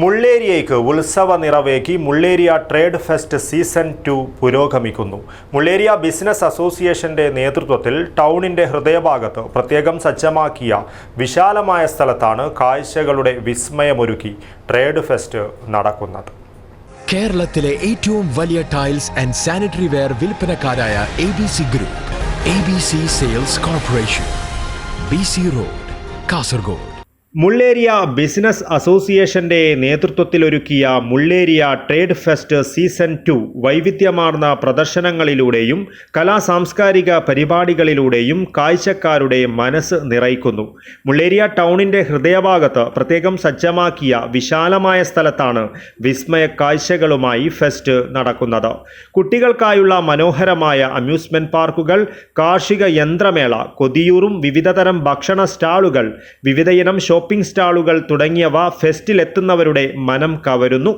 മുള്ളേരിയയ്ക്ക് ഉത്സവ നിറവേകി Mulleria trade fest season two പുരോഗമിക്കുന്നു. Mulleria business അസോസിയേഷന്റെ നേതൃത്വത്തിൽ ടൗണിന്റെ ഹൃദയഭാഗത്ത് പ്രത്യേകം സജ്ജമാക്കിയ വിശാലമായ സ്ഥലത്താണ് കാഴ്ചകളുടെ വിസ്മയമൊരുക്കി ട്രേഡ് ഫെസ്റ്റ് നടക്കുന്നത്. കേരളത്തിലെ ഏറ്റവും വലിയ tiles and sanitary ware വിൽപ്പനക്കാരായ A B C group A B C sales corporation B C road Kasaragod. Mulleria business അസോസിയേഷന്റെ നേതൃത്വത്തിലൊരുക്കിയ Mulleria trade fest season two വൈവിധ്യമാർന്ന പ്രദർശനങ്ങളിലൂടെയും കലാ സാംസ്കാരിക പരിപാടികളിലൂടെയും കാഴ്ചക്കാരുടെ മനസ്സ് നിറയ്ക്കുന്നു. മുള്ളേരിയ ടൗണിന്റെ ഹൃദയഭാഗത്ത് പ്രത്യേകം സജ്ജമാക്കിയ വിശാലമായ സ്ഥലത്താണ് വിസ്മയ കാഴ്ചകളുമായി ഫെസ്റ്റ് നടക്കുന്നത്. കുട്ടികൾക്കായുള്ള മനോഹരമായ അമ്യൂസ്മെന്റ് പാർക്കുകൾ കാർഷിക യന്ത്രമേള കൊതിയൂറും വിവിധതരം ഭക്ഷണ സ്റ്റാളുകൾ വിവിധയിനം ഷോപ്പിംഗ് സ്റ്റാളുകൾ തുടങ്ങിയവ ഫെസ്റ്റിലെത്തുന്നവരുടെ മനം കവരുന്നു.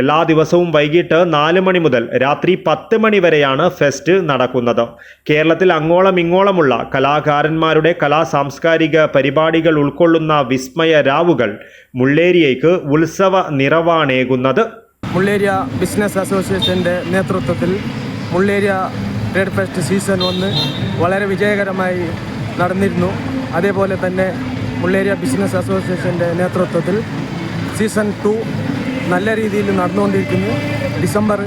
എല്ലാ ദിവസവും വൈകിട്ട് നാല് മണി മുതൽ രാത്രി പത്ത് മണി വരെയാണ് ഫെസ്റ്റ് നടക്കുന്നത്. കേരളത്തിൽ അങ്ങോളം ഇങ്ങോളമുള്ള കലാകാരന്മാരുടെ കലാ സാംസ്കാരിക പരിപാടികൾ ഉൾക്കൊള്ളുന്ന വിസ്മയ രാവുകൾ മുള്ളേരിയയ്ക്ക് ഉത്സവ നിറവാണേകുന്നത്. മുള്ളേരിയ ബിസിനസ് അസോസിയേഷന്റെ നേതൃത്വത്തിൽ മുള്ളേരിയ ട്രേഡ് ഫെസ്റ്റ് സീസൺ ഒന്ന് വളരെ വിജയകരമായി നടന്നിരുന്നു. അതേപോലെ തന്നെ മുള്ളേരിയ ബിസിനസ് അസോസിയേഷന്റെ നേതൃത്വത്തിൽ സീസൺ ടു നല്ല രീതിയിൽ നടന്നുകൊണ്ടിരിക്കുന്നു. ഡിസംബർ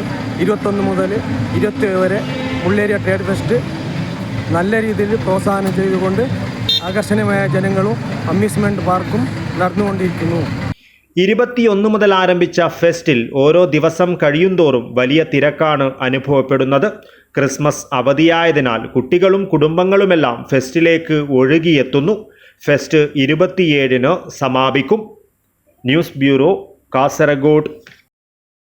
ഇരുപത്തൊന്ന് മുതൽ ഇരുപത്തേഴ് വരെ മുള്ളേരിയ ട്രേഡ് ഫെസ്റ്റ് നല്ല രീതിയിൽ പ്രോത്സാഹനം ചെയ്തുകൊണ്ട് ആകർഷണീയമായ ജനങ്ങളും അമ്യൂസ്മെന്റ് പാർക്കും നടന്നുകൊണ്ടിരിക്കുന്നു. ഇരുപത്തിയൊന്ന് മുതൽ ആരംഭിച്ച ഫെസ്റ്റിൽ ഓരോ ദിവസം കഴിയുന്തോറും വലിയ തിരക്കാണ് അനുഭവപ്പെടുന്നത്. ക്രിസ്മസ് അവധിയായതിനാൽ കുട്ടികളും കുടുംബങ്ങളുമെല്ലാം ഫെസ്റ്റിലേക്ക് ഒഴുകിയെത്തുന്നു. ഫെസ്റ്റ് ഇരുപത്തിയേഴിന് സമാപിക്കും. News bureau Kasaragod.